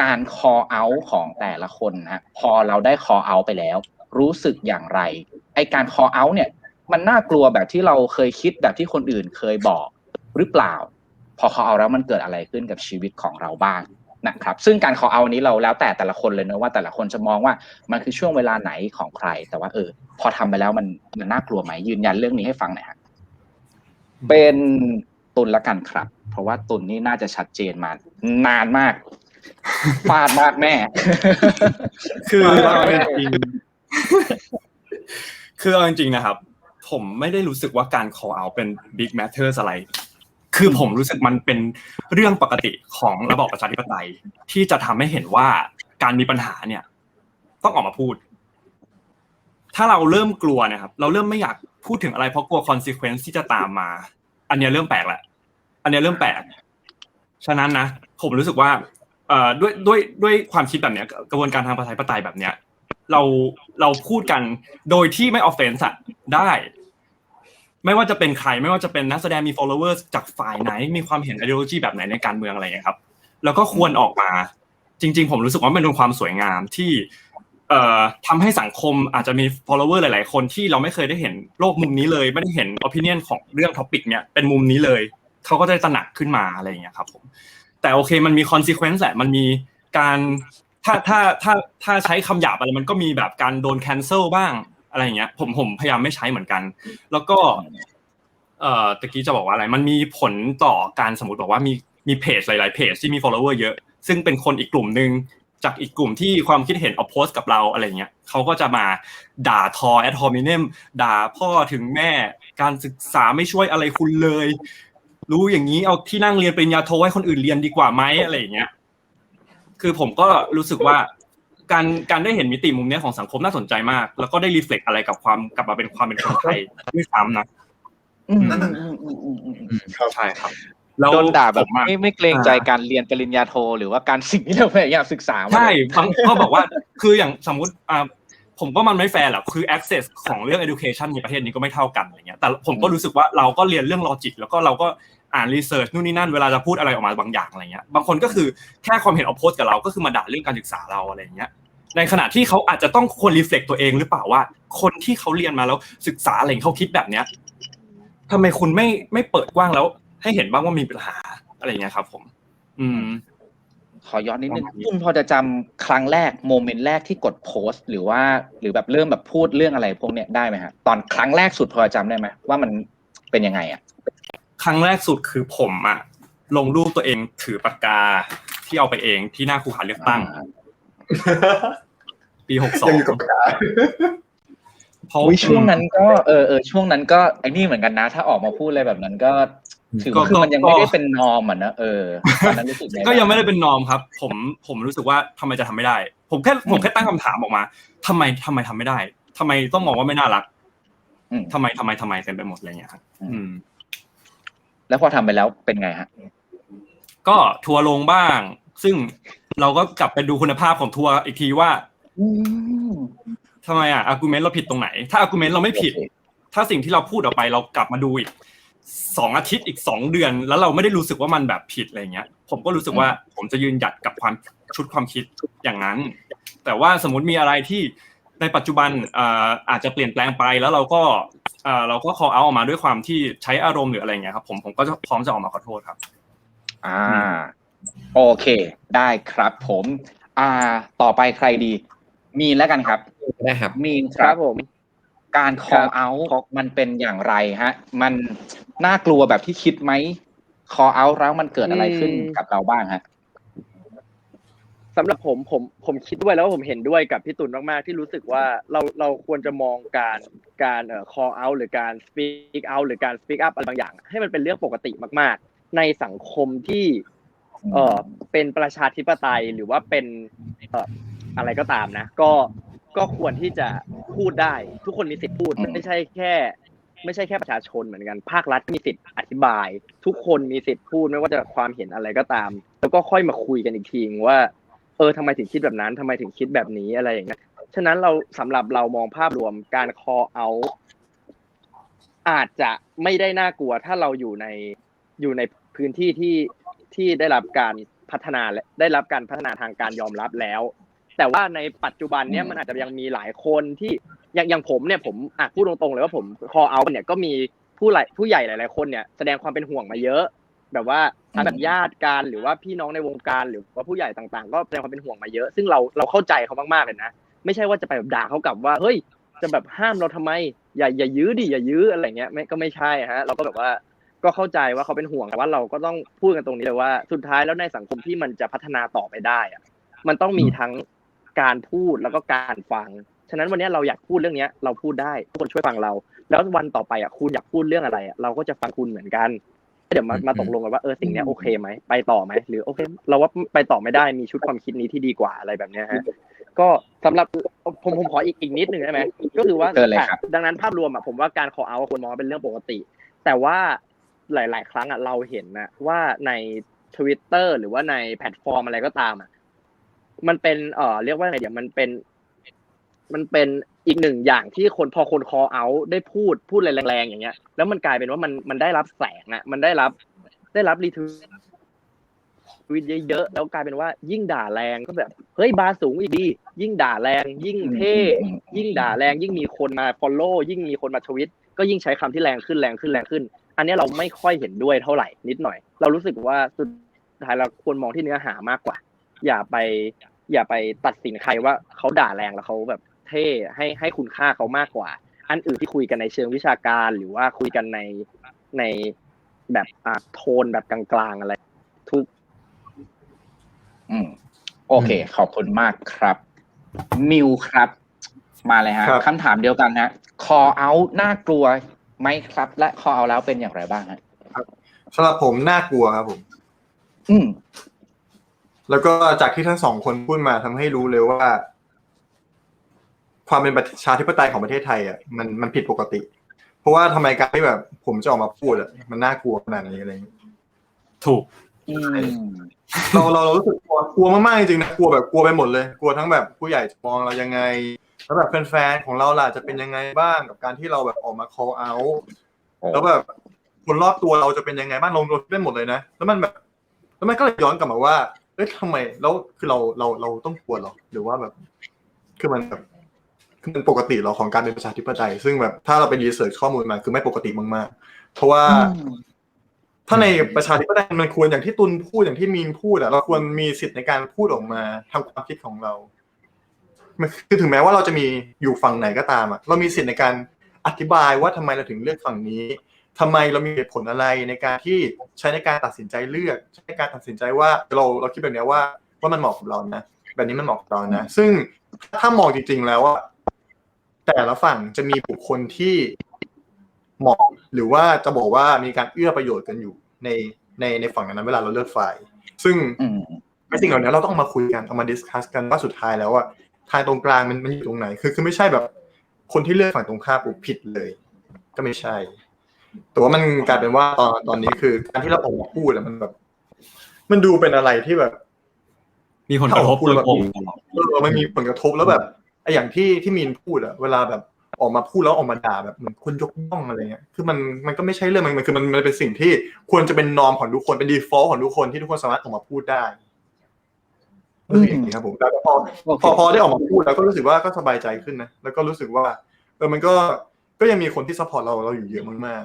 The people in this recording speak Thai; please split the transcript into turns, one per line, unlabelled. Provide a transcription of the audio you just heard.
การ call out ของแต่ละคนนะฮะพอเราได้ call out ไปแล้ว รู้สึกอย่างไร ไอการ call out เนี่ย มันน่ากลัวแบบที่เราเคยคิดแบบที่คนอื่นเคยบอกหรือเปล่า พอ call out แล้วมันเกิดอะไรขึ้นกับชีวิตของเราบ้างนะครับซึ่งการ call out นี้เราแล้วแต่แต่ละคนเลยเนอะว่าแต่ละคนจะมองว่ามันคือช่วงเวลาไหนของใคร แต่ว่าเออ พอทำไปแล้วมันมันน่ากลัวไหมยืนยันเรื่องนี้ให้ฟังหน่อยฮะเป็นตุนละกันครับ เพราะว่าตุนนี่น่าจะชัดเจนมานานมาก ฟาดมากแม่
คือเอาจริงคือเอาจริงๆนะครับ ผมไม่ได้รู้สึกว่าการ call out เป็น big matter อะไร คือผมรู้สึกมันเป็นเรื่องปกติของระบอบประชาธิปไตย ที่จะทำให้เห็นว่าการมีปัญหาเนี่ย ต้องออกมาพูด ถ้าเราเริ่มกลัวนะครับ เราเริ่มไม่อยากพูดถึงอะไรเพราะกลัว consequence ที่จะตามมา อันเนี้ยเริ่มแปลกแหละ อันเนี้ยเริ่มแปลก ฉะนั้นนะผมรู้สึกว่า เอ่อด้วยด้วยด้วยความคิดแบบเนี้ยกระบวนการทางประชาธิปไตยแบบเนี้ย เราเราพูดกันโดยที่ไม่ offense อะได้ ไม่ว่าจะเป็นใครไม่ว่าจะเป็นนักแสดงมี followers จากฝ่ายไหน มีความเห็น ideology แบบไหนในการเมืองอะไรอย่างเงี้ยครับ แล้วก็ควรออกมา จริง ๆ ผมรู้สึกว่ามันเป็นความสวยงามที่เอ่อทำให้สังคมอาจจะมี follower หลาย ๆ คนที่เราไม่เคยได้เห็นโลกมุมนี้เลย ไม่ได้เห็น opinion ของเรื่อง topic เนี่ยเป็นมุมนี้เลยเขาก็จะตระหนักขึ้นมาอะไรอย่างเงี้ยครับผม แต่โอเคมันมี consequence แหละมันมีการถ้าถ้าถ้าถ้าใช้คำหยาบอะไรมันก็มีแบบการโดน cancel บ้างอะไรอย่างเงี้ย ผมผมพยายามไม่ใช้เหมือนกัน แล้วก็ เอ่อตะกี้จะบอกว่าอะไร มันมีผลต่อการสมมติบอกว่ามีมีเพจหลาย ๆ เพจที่มี follower เยอะ ซึ่งเป็นคนอีกกลุ่มหนึ่งจากอีกกลุ่มที่ความคิดเห็น oppose กับเราอะไรเงี้ยเขาก็จะมาด่าทอ ad hominem ด่าพ่อถึงแม่การศึกษาไม่ช่วยอะไรคุณเลย รู้อย่างนี้เอาที่นั่งเรียนปริญญาโทให้คนอื่นเรียนดีกว่าไหมอะไรอย่างเงี้ย คือผมก็รู้สึกว่าการการได้เห็นมิติมุมเนี้ยของสังคมน่าสนใจมาก แล้วก็ได้รีเฟล็กอะไรกับความกลับมาเป็นความเป็นคนไทยด้วยซ้ำนะ
อืมอืมอืมอืมอืมอืม
ใช่ครับแล้ว
โดนด่าแบบ
ผมอะ
ไม่ไม่เกรงใจการเรียนปริญญาโท หรือว่าการสิ่งที่เราพยายามศึกษามา
ใช่บางก็บอกว่า คืออย่างสมมุติอ่า ผมก็มันไม่แฟร์หรอกคือ access ของเรื่อง education ในประเทศนี้ก็ไม่เท่ากันอะไรเงี้ยแต่ผมก็รู้สึกว่าเราก็เรียนเรื่อง logic แล้วก็เราก็อ่าน research นู่นนี่นั่นเวลาจะพูดอะไรออกมาบางอย่างอะไรเงี้ยบางคนก็คือแค่ความเห็น oppose กับเราก็คือมาด่าเรื่องการศึกษาเราอะไรเงี้ยในขณะที่เขาอาจจะต้องควรรีเฟล็กตัวเองหรือเปล่าว่า คนที่เขาเรียนมาแล้วศึกษาอะไรเขาคิดแบบเนี้ยทำไมคุณไม่ไม่เปิดกว้างแล้ว ให้เห็นบ้างว่ามีปัญหาอะไรเงี้ยครับ ผม อืม
ขอย้อนนิดนึง
ประมาณนี้
คุณพอจะจำครั้งแรกโมเมนต์แรกที่กดโพสต์ หรือว่าหรือแบบเริ่มแบบพูดเรื่องอะไรพวกเนี้ยได้ไหมฮะตอนครั้งแรกสุดพอจะจำได้ไหมว่ามันเป็นยังไงอะ
ครั้งแรกสุดคือผมอะลงรูปตัวเองถือปากกาที่เอาไปเองที่หน้าคูหาเลือกตั้ง ปีหกสอง
ยังอยู่กับปากกา
เพราะ
อุ๊ยช่วงนั้นก็เออเออช่วงนั้นก็ไอ้นี่เหมือนกันนะ ถ้าออกมาพูดอะไรแบบนั้นก็ ถือว่าคือมันยังไม่ได้เป็นนอมอะนะเออตอนนั้นรู้สึกง
ก็ยังไม่ได้เป็นนอมครับ ผมผมรู้สึกว่าทำไมจะทำไม่ได้ ผมแค่ผมแค่ตั้งคำถามออกมาทำไมทำไมทำไม่ได้ทำไมต้องมองว่าไม่น่ารัก
อืม
ทำไมทำไมทำไมเต็มไปหมดอะไรเงี้ยครับอืม
แล้วพอทำไปแล้วเป็นไงฮะ
ก็ทัวร์ลงบ้าง ซึ่งเราก็กลับไปดูคุณภาพของทัวร์อีกทีว่า
อืม
ทำไมอะอาร์กิเมนต์เราผิดตรงไหน ถ้าอาร์กิเมนต์เราไม่ผิด ถ้าสิ่งที่เราพูดออกไปเรากลับมาดูอีก สองอาทิตย์อีกสองเดือน แล้วเราไม่ได้รู้สึกว่ามันแบบผิดอะไรเงี้ย ผมก็รู้สึกว่าผมจะยืนหยัดกับความชุดความคิดอย่างนั้น แต่ว่าสมมติมีอะไรที่ในปัจจุบันเอ่ออาจจะเปลี่ยนแปลงไปแล้วเราก็เอ่อเราก็ call out ออกมาด้วยความที่ใช้อารมณ์หรืออะไรเงี้ยครับ ผมผมก็จะพร้อมจะออกมาขอโทษครับ
อ่า โอเค ได้ครับผม อ่า ต่อไปใครดี มีนแล้วกันครับ
นะครับ
มีนค
ค
รั
รับบผม
การ call out มันเป็นอย่างไรฮะ มัน น่ากลัวแบบที่คิดไหม call out แล้วมันเกิดอะไรขึ้น
อืม
กับเราบ้างฮะ
สำหรับผมผมผมคิดด้วยแล้วว่าผมเห็นด้วยกับพี่ตุลมากๆที่รู้สึกว่าเราเราควรจะมองการการเอ่อ call out หรือการ speak out หรือการ speak up อะไรบางอย่าง ให้มันเป็นเรื่องปกติมาก ๆ ในสังคมที่เอ่อเป็นประชาธิปไตยหรือว่าเป็นเอ่ออะไรก็ตามนะ ก็ก็ควรที่จะพูดได้ ทุกคนมีสิทธิ์พูด
อืม
ไม่ใช่แค่ ไม่ใช่แค่ประชาชนเหมือนกัน ภาครัฐก็มีสิทธิ์อธิบาย ทุกคนมีสิทธิ์พูดไม่ว่าจะความเห็นอะไรก็ตาม แล้วก็ค่อยมาคุยกันอีกทีว่า เออทำไมถึงคิดแบบนั้นทำไมถึงคิดแบบนี้อะไรอย่างเงี้ยฉะนั้นเราสำหรับเรามองภาพรวมการ call out อาจจะไม่ได้น่ากลัว ถ้าเราอยู่ในอยู่ในพื้นที่ที่ที่ได้รับการพัฒนาและได้รับการพัฒนาทางการยอมรับแล้ว แต่ว่าในปัจจุบันเนี่ย
มั
นอาจจะยังมีหลายคนที่ อย่างอย่างผมเนี่ยผมอะพูดตรงๆเลยว่าผม call out เนี่ยก็มีผู้หลายผู้ใหญ่หลายๆคนเนี่ยแสดงความเป็นห่วงมาเยอะ แบบว่าทั้งแบบญาติกันหรือว่าพี่น้องในวงการหรือว่าผู้ใหญ่ต่างๆ ก็แสดงความเป็นห่วงมาเยอะ ซึ่งเราเราเข้าใจเขามากๆเลยนะไม่ใช่ว่าจะไปแบบด่าเขากลับว่าเฮ้ยจะแบบห้ามเราทำไม อย่าอย่ายื้อดิอย่ายื้ออะไรเงี้ยไม่ก็ไม่ใช่ฮะเราก็แบบว่าก็เข้าใจว่าเขาเป็นห่วงแต่ว่าเราก็ต้องพูดกันตรงนี้เลยว่าสุดท้ายแล้วในสังคมที่มันจะพัฒนาต่อไปได้อะมันต้องมีทั้งการพูดแล้วก็การฟัง ฉะนั้นวันนี้เราอยากพูดเรื่องเนี้ยเราพูดได้ทุกคนช่วยฟังเรา แล้ววันต่อไปอะคุณอยากพูดเรื่องอะไรอะเราก็จะฟังคุณเหมือนกันเดี๋ยวมามาตกลงกันว่าเออสิ่งเนี้ยโอเคไหมไปต่อไหมหรือโอเค เราว่าไปต่อไม่ได้มีชุดความคิดนี้ที่ดีกว่าอะไรแบบเนี้ยฮะก็สำหรับผมผมขออีกอีกนิดหนึ่งได้ไหมก็คือว่า
เชิญเลยครับ
ดังนั้นภาพรวมอะผมว่าการ call out ควรมองว่าเป็นเรื่องปกติ แต่ว่าหลาย ๆ ครั้งอะเราเห็นนะว่าใน Twitter หรือว่าในแพลตฟอร์มอะไรก็ตามอะมันเป็นเอ่อเรียกว่าไงเดี๋ยวมันเป็น มันเป็นอีกหนึ่งอย่างที่คนพอคน call out ได้พูดพูดอะไรแรงๆอย่างเงี้ย แล้วมันกลายเป็นว่ามันมันได้รับแสงอะมันได้รับได้รับรีทวิตเยอะๆแล้วกลายเป็นว่า ยิ่งด่าแรงก็แบบเฮ้ยบาสูงอีกดี ยิ่งด่าแรง ยิ่งเท่ยิ่งด่าแรง ยิ่งมีคนมา follow ยิ่งมีคนมาทวิต ก็ยิ่งใช้คำที่แรงขึ้นแรงขึ้นแรงขึ้น อันนี้เราไม่ค่อยเห็นด้วยเท่าไหร่นิดหน่อย เรารู้สึกว่าสุดท้ายเราควรมองที่เนื้อหามากกว่า อย่าไป อย่าไปตัดสินใครว่าเขาด่าแรงแล้วเขาแบบ เท่ให้ให้คุณค่าเขามากกว่า อันอื่นที่คุยกันในเชิงวิชาการ หรือว่าคุยกันในในแบบอ่าโทนแบบกลางๆอะไร ทุก
อืม โอเค ขอบคุณมากครับ มิวครับ มาเลยฮะ
ครับ
คำถามเดียวกันนะ call out น่ากลัวไหมครับ และ call out แล้วเป็นอย่างไรบ้างฮะ
สำหรับผมน่ากลัวครับผม
อืม
แล้วก็จากที่ทั้งสองคนพูดมาทำให้รู้เลยว่า ความเป็นประชาธิปไตยของประเทศไทยอะมันมันผิดปกติ เพราะว่าทำไมการที่แบบ ผมจะออกมาพูดอะมันน่ากลัวขนาดนี้อะไรอย่างเงี้ย
ถูก
อืม
เราเราเรารู้สึกกลัวกลัวมากๆจริงๆนะกลัวแบบกลัวไปหมดเลย กลัวทั้งแบบผู้ใหญ่จะมองเรายังไงแล้วแบบแฟนๆของเราล่ะจะเป็นยังไงบ้างกับการที่เราแบบออกมา call out แล้วแบบคนรอบตัวเราจะเป็นยังไงบ้างเราเราคิดได้หมดเลยนะ แล้วมันแบบแล้วมันก็เลยย้อนกลับมาว่าเอ้ยทำไมแล้วคือเราเราเราต้องกลัวเหรอหรือว่าแบบ คือมันแบบคือ มันปกติเหรอของการเป็นประชาธิปไตย ซึ่งแบบถ้าเราไปรีเสิร์ชข้อมูลมาคือไม่ปกติมากๆ เพราะว่า ถ้าในประชาธิปไตยมันควรอย่างที่ตุลพูดอย่างที่มีนพูดอะเราควรมีสิทธิ์ในการพูดออกมาทำความคิดของเรามันคือถึงแม้ว่าเราจะมีอยู่ฝั่งไหนก็ตามอะเรามีสิทธิ์ในการอธิบายว่าทำไมเราถึงเลือกฝั่งนี้ทำไมเรามีเหตุผลอะไรในการที่ใช้ในการตัดสินใจเลือก ใช้ในการตัดสินใจว่าเราเราคิดแบบเนี้ยว่าว่ามันเหมาะกับเรานะแบบนี้มันเหมาะกับเรานะ ซึ่งถ้ามองจริง ๆ แล้วว่า แต่ละฝั่งจะมีบุคคลที่เหมาะหรือว่าจะบอกว่ามีการเอื้อประโยชน์กันอยู่ในในในฝั่งนั้นๆเวลาเราเลือกฝ่าย ซึ่ง
อืม
ไอ้สิ่งเหล่านี้เราต้องเอามาคุยกันเอามาดิสคัสกันว่าสุดท้ายแล้วอะทางตรงกลางมันมันอยู่ตรงไหน คือคือไม่ใช่แบบ คนที่เลือกฝั่งตรงข้ามปุ๊บผิดเลย ก็ไม่ใช่ แต่ว่ามันกลายเป็นว่าตอนตอนนี้คือ การที่เราออกมาพูดอะมันแบบ มันดูเป็นอะไรที่แบบ
มีผลกระทบโดยตรง
เออมันมีผลกระทบแล้วแบบไออย่างที่ที่มีนพูดอะเวลาแบบออกมาพูดแล้วออกมาด่าแบบเหมือนคนยกย่องอะไรเงี้ย คือมันมันก็ไม่ใช่เรื่องมันมันคือมันมันเป็นสิ่งที่ควรจะเป็นนอมของทุกคนเป็นดีฟอลต์ของทุกคนที่ทุกคนสามารถออกมาพูดได้ก็คืออย่างนี้ครับผมแล้วพอพอพอได้ออกมาพูดแล้วก็รู้สึกว่าก็สบายใจขึ้นนะแล้วก็รู้สึกว่าเออมันก็ก็ยังมีคนที่ซัพพอร์ตเราเราอยู่เยอะมาก